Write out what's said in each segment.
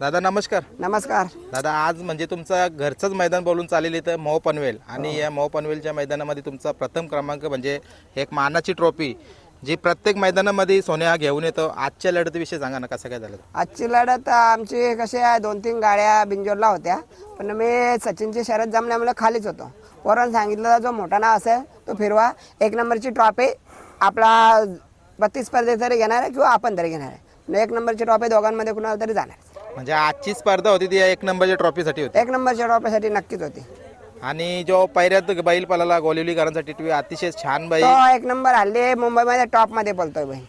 दादा नमस्कार. नमस्कार. दादा आज म्हणजे तुमचा घरचंच मैदान बोलून चालेल इथं महो पनवेल. आणि या महो पनवेलच्या मैदानामध्ये तुमचा प्रथम क्रमांक म्हणजे एक मानाची ट्रॉफी जी प्रत्येक मैदानामध्ये सोन्या घेऊन येतो. आजच्या लढतीविषयी सांगा ना कसं काय झालं? आजची लढत आमची कशी आहे दोन तीन गाड्या बिंजोरला होत्या. पण मी सचिनची शरद जमल्यामुळे खालीच होतो. वरून सांगितलं जो मोठा नाव असेल तो फिरवा. एक नंबरची ट्रॉफी आपला बत्तीस स्पर्धेत तरी घेणार आहे किंवा आपण तरी घेणार आहे. एक नंबरची ट्रॉफी दोघांमध्ये कुणाला तरी जाणार म्हणजे आजची स्पर्धा होती ती एक नंबरच्या ट्रॉफीसाठी होती. एक नंबरच्या ट्रॉफीसाठी नक्कीच होती. आणि जो पैऱ्यात बैल पळाला गोलिवलीकरांसाठी टिटवी अतिशय छान बैल. तो एक नंबर हल्ली मुंबईमध्ये टॉपमध्ये बोलतोय बैल.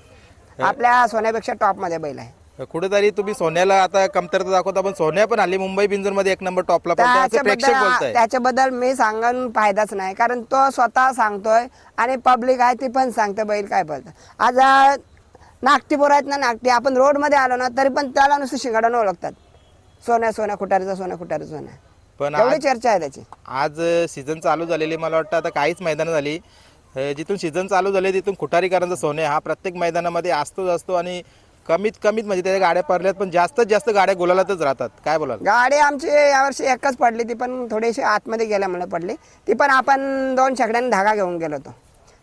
आपल्या सोन्यापेक्षा टॉपमध्ये बैल आहे. कुठेतरी तुम्ही सोन्याला आता कमतरता दाखवता पण सोन्या पण आली मुंबई बिंजूरमध्ये एक नंबर टॉपला त्याच्याबद्दल त्याच्याबद्दल मी सांगून फायदाच नाही कारण तो स्वतः सांगतोय आणि पब्लिक आहे ती पण सांगते बैल काय बोलतं आज अं, नागटीपूर आहेत ना नागटी. आपण रोडमध्ये आलो ना तरी पण त्याला नुसतं शिंगाडून ओळखतात सोन्या सोन्या खुटारीचा सोन्या खुटारी सोन्या. पण एवढी आज चर्चा आहे त्याची. आज सीझन चालू झालेली मला वाटतं आता काहीच मैदानं झाली. अ, जिथून सीझन चालू झाले तिथून खुटारीकरांचा सोने हा प्रत्येक मैदानामध्ये असतोच असतो आणि कमीत कमीत म्हणजे त्याच्या गाड्या पडल्यात पण जास्तीत जास्त गाड्या गुलालातच राहतात. काय बोलाल? गाडी आमची यावर्षी एकच पडली ती पण थोडीशी आतमध्ये गेल्यामुळे पडली. ती पण आपण दोन शेकड्यांनी धागा घेऊन गेलो होतो.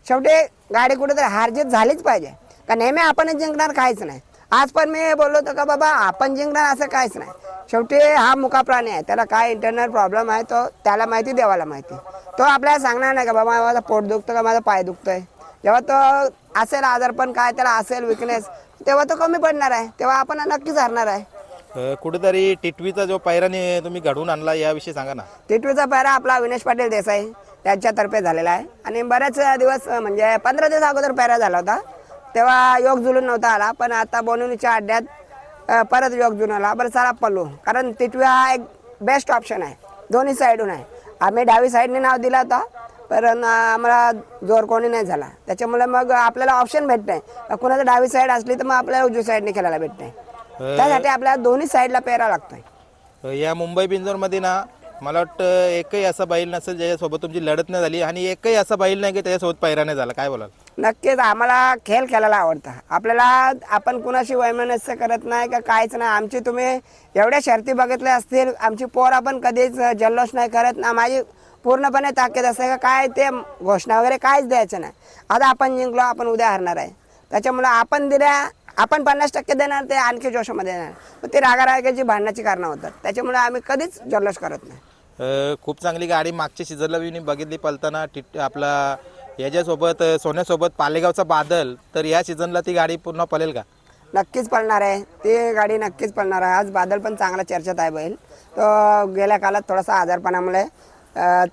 शेवटी गाडी कुठेतरी हारजीत झालीच पाहिजे. का नेहमी आपणच जिंकणार काहीच नाही. आज पण मी बोललो होतो का बाबा आपण जिंकणार असं काहीच नाही. शेवटी हा मुका प्राणी आहे. त्याला काय इंटरनल प्रॉब्लेम आहे तो त्याला माहिती देवाला माहिती. तो आपल्याला सांगणार नाही का बाबा माझं पोट दुखतं का माझं पाय दुखतंय. जेव्हा तो असेल आजारपण काय त्याला असेल विकनेस तेव्हा तो कमी पडणार आहे. तेव्हा आपण नक्कीच हरणार आहे. अ, कुठेतरी टिटवीचा जो पैराने तुम्ही घडवून आणला याविषयी सांगा ना. टिटवीचा पैरा आपला अविनाश पाटील देसाई त्यांच्यातर्फे झालेला आहे. आणि बरेच दिवस म्हणजे पंधरा दिवस अगोदर पैरा झाला होता. तेव्हा योग जुलून नव्हता आला पण आता बोनवणीच्या अड्ड्यात परत योग जुलून आला. बरं चला पल्लू कारण टिटवी हा एक बेस्ट ऑप्शन आहे. दोन्ही साईडून आहे. आम्ही डावी साईडने नाव दिला होता पण आम्हाला जोर कोणी नाही झाला. त्याच्यामुळे मग आपल्याला ऑप्शन भेट नाही. कुणाचं डावी साईड असली तर मग आपल्याला उजवी साईडने खेळायला भेट नाही. त्यासाठी आपल्याला दोन्ही साईडला पेरा लागतोय. या मुंबई बिंजोरमध्ये ना मला वाटतं एकही असा बैल नसेल ज्याच्यासोबत तुमची लढत नाही झाली आणि एकही असा बैल नाही की त्याच्यासोबत पैरा नाही झाला. काय बोलाल? नक्कीच आम्हाला खेळ खेळायला आवडतं. आपल्याला आपण कुणाशी वैमनस्य करत नाही का काहीच नाही. आमची तुम्ही एवढ्या शर्ती बघितल्या असतील आमची पोर आपण कधीच जल्लोष नाही करत. ना माझी पूर्णपणे ताकद असते का काय ते घोषणा वगैरे काहीच द्यायचं नाही. आता आपण जिंकलो आपण उद्या हरणार आहे. त्याच्यामुळे आपण दिल्या आपण पन्नास टक्के देणार ते आणखी जोशामध्ये देणार. मग ते रागारागाची भांडणाची कारणं होतात. त्याच्यामुळे आम्ही कधीच जल्लोष करत नाही. खूप चांगली गाडी मागच्या सीझनला मी बघितली. पलताना टिट आपला याच्यासोबत सोन्यासोबत पालेगावचा बादल तर या सीझनला ती गाडी पूर्ण पळेल का? नक्कीच पळणार आहे. ती गाडी नक्कीच पळणार आहे. आज बादल पण चांगला चर्चेत आहे बैल. तो गेल्या काळात थोडासा आजारपणामुळे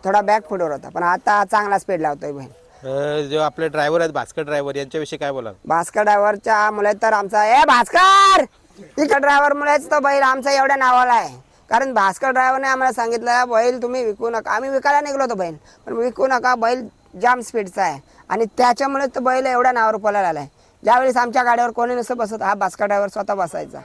थोडा बॅक फुटवर होता. पण आता चांगला स्पीड लावतोय बैल. जो आपले ड्रायव्हर आहेत भास्कर ड्रायव्हर यांच्याविषयी काय बोलाल? भास्कर ड्रायव्हरच्या मुळे तर आमचा ए भास्कर! इकडे ड्रायव्हर मुळेच तो बैल आमचा एवढ्या नावाला आहे. कारण भास्कर ड्रायव्हरने आम्हाला सांगितलं बैल तुम्ही विकू नका. आम्ही विकायला निघलो होतो बैल. पण विकू नका बैल जाम स्पीडचा आहे. आणि त्याच्यामुळे तो बैल एवढ्या नावावर पळायला आलाय. ज्यावेळेस आमच्या गाडीवर कोणी नसतं बसत हा भास्कर ड्रायव्हर स्वतः बसायचा.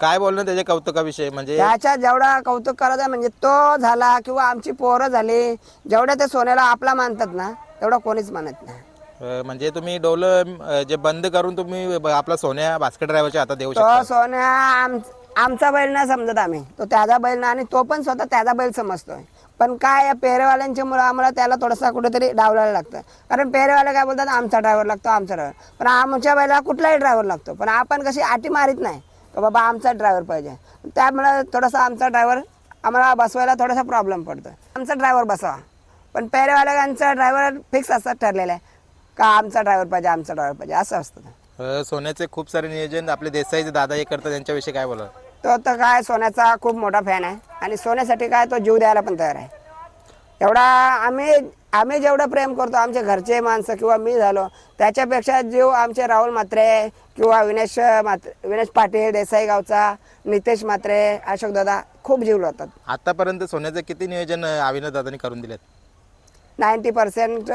काय बोलणं त्याच्या कौतुकाविषयी? म्हणजे त्याच्या जेवढा कौतुक करायचं आहे म्हणजे तो झाला किंवा आमची पोरं झाली जेवढ्या ते सोन्याला आपला मानतात ना तेवढा कोणीच मानत नाही. अ, म्हणजे तुम्ही डोलं जे बंद करून तुम्ही ब- आपला सोन्या भास्कर ड्रायव्हरच्या हातात देऊ तो शकता? सोन्या आम आमचा बैल नाही समजत आम्ही. तो त्याचा बैल ना आणि तो पण स्वतः त्याचा बैल समजतोय. पण काय या पेरेवाल्यांच्या मुळे आम्हाला त्याला थोडासा कुठेतरी डावलायला लागतं. कारण पेरेवाले काय बोलतात आमचा ड्रायव्हर लागतो आमचा ड्रायव्हर पण आमच्या बैला कुठलाही ड्रायव्हर लागतो. पण आपण कशी आटी मारित नाही. का बाबा आमचा ड्रायव्हर पाहिजे. त्यामुळे थोडासा आमचा ड्रायव्हर आम्हाला बसवायला थोडासा प्रॉब्लेम पडतो आमचा ड्रायव्हर बसावा. पण पेरेवाल्यांचा ड्रायव्हर फिक्स असतात ठरलेलं आहे. का आमचा ड्रायव्हर पाहिजे आमचा ड्रायव्हर पाहिजे असं असतं. सोन्याचे खूप सारे नियोजन आपले देसाईचे दादा हे करतात त्यांच्याविषयी काय बोलाल? तो तर काय सोन्याचा खूप मोठा फॅन आहे. आणि सोन्यासाठी काय तो जीव द्यायला पण तयार आहे. एवढा आम्ही आम्ही जेवढं प्रेम करतो आमचे घरचे माणसं किंवा मी झालो त्याच्यापेक्षा जीव आमचे राहुल म्हात्रे किंवा विनेश मात्रे विनेश पाटील देसाई गावचा नितेश म्हात्रे अशोक दादा खूप जीव लावतात आतापर्यंत सोन्याचं किती नियोजन अविनाश दादांनी करून दिलेत? नाईन्टी पर्सेंट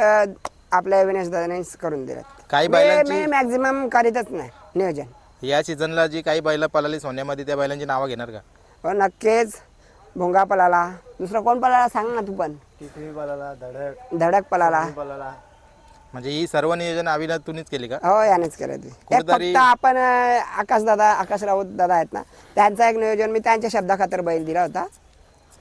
आपल्या विनेश दादानेच करून दिलं काही बैलांची मी मॅक्झिमम करीतच नाही नियोजन. या सीझनला जी काही बैलं पळाली सोन्यामध्ये त्या बैलांची नावं घेणार का? हो नक्कीच. भोंगा पलाला. दुसरा कोण पलाला सांग ना तू पण. पळाला धडक. धडक पलाला. पळाला म्हणजे ही सर्व नियोजन अविनाश तुम्हीच केली का? हो यानेच केलं ते. कुठेतरी- फक्त आपण आकाश दादा आकाश राऊत दादा आहेत ना त्यांचा एक नियोजन मी त्यांच्या शब्दाखातर बैल दिला होता.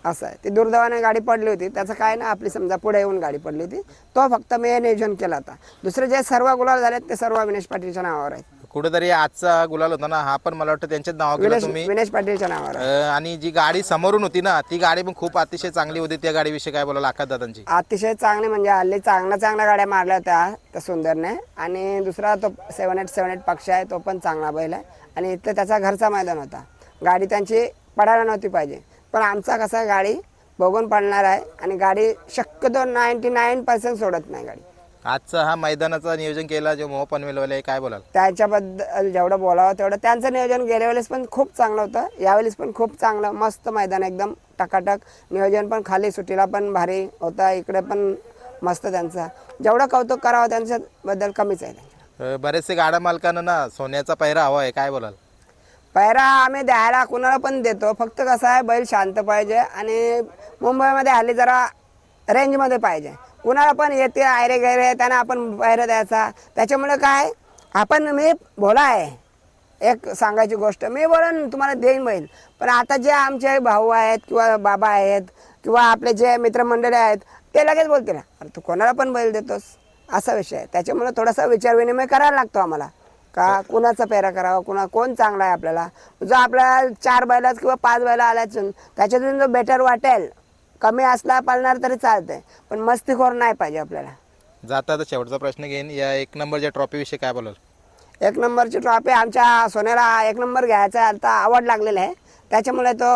असं आहे. ती दुर्दैवाने गाडी पडली होती. त्याचं काय ना आपली समजा पुढे येऊन गाडी पडली होती. तो फक्त मी नियोजन केला होता. दुसरे जे सर्व गुलाल झालेत ते सर्व विनेश पाटीलच्या नावावर आहेत. कुठेतरी आजचा गुलाल होता ना हा पण मला वाटतं त्यांच्याच नाव केला विनेश तुम्ही विनेश पाटीलच्या नावावर. अं, आणि जी गाडी समोरून होती ना ती गाडी पण खूप अतिशय चांगली होती. त्या गाडीविषयी काय बोलाल आकाश दादांची? अतिशय चांगले म्हणजे हल्ली चांगल्या चांगल्या गाड्या मारल्या होत्या त्या सुंदरने. आणि दुसरा तो सेवन एट सेवन एट पक्ष आहे तो पण चांगला बैल आहे. आणि इथं त्याचा घरचा मैदान होता. गाडी त्यांची पडायला नव्हती पाहिजे. पण आमचा कसा गाडी बघून पडणार आहे. आणि गाडी शक्यतो नाईन्टी नाईन पर्सेंट सोडत नाही गाडी. आजचा हा मैदानाचं नियोजन केला जो मोह पनवेलवाले काय बोलाल? त्याच्याबद्दल जेवढं बोलावं तेवढं त्यांचं नियोजन गेल्या वेळेस पण खूप चांगलं होतं. यावेळेस पण खूप चांगलं मस्त मैदान एकदम टकाटक. नियोजन पण खाली सुट्टीला पण भारी होता. इकडे पण मस्त त्यांचा. जेवढं कौतुक करावं त्यांच्याबद्दल कमीच आहे. अं, बरेचसे गाड्या मालकांना ना सोन्याचा पहिरा हवा आहे. काय बोलाल? पैरा आम्ही द्यायला कुणाला पण देतो. फक्त कसं आहे बैल शांत पाहिजे आणि मुंबईमध्ये हल्ली जरा रेंजमध्ये पाहिजे. कुणाला पण येते आयरे गैरे त्यांना आपण पैरा द्यायचा. त्याच्यामुळे काय? आपण मी बोला आहे. एक सांगायची गोष्ट मी बोलन तुम्हाला देईन बैल पण आता जे आमचे भाऊ आहेत किंवा बाबा आहेत किंवा आपले जे मित्रमंडळी आहेत ते लगेच बोलतील अरे तू कोणाला पण बैल देतोस? असा विषय आहे. त्याच्यामुळे थोडासा विचार विनिमय करायला लागतो आम्हाला. का कुणाचा पेरा करावा कुणा कोण चांगला आहे आपल्याला? जो आपल्याला चार बैलाच किंवा पाच बैला आल्याच त्याच्यातून जो बेटर वाटेल कमी असला पाळणार तरी चालतंय. पण मस्तीखोर नाही पाहिजे आपल्याला. जाता आता शेवटचा प्रश्न घेईन. या एक नंबरच्या ट्रॉफीविषयी काय बोलाल? एक नंबरची ट्रॉफी आमच्या सोन्याला एक नंबर घ्यायचा आता आवड लागलेला आहे. त्याच्यामुळे तो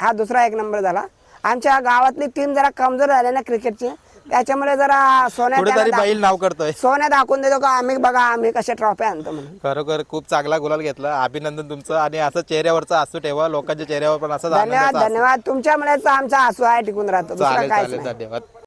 हा दुसरा एक नंबर झाला. आमच्या गावातली टीम जरा कमजोर झाली ना क्रिकेटची त्याच्यामुळे जरा सोन्या कुठेतरी बैल नाव करतोय. सोन्या दाखवून देतो का आम्ही बघा आम्ही कशा ट्रॉफी आणतो म्हणून. खरोखर खूप चांगला गुलाल घेतला. अभिनंदन तुमचं. आणि असं चेहऱ्यावरचा असू ठेवा. लोकांच्या चेहऱ्यावर पण असं धन्यवाद धन्यवाद. तुमच्यामुळेच आमचा आसू आहे टिकून राहतो. दुसरा चालेल काहीच चालेल. नाही. धन्यवाद.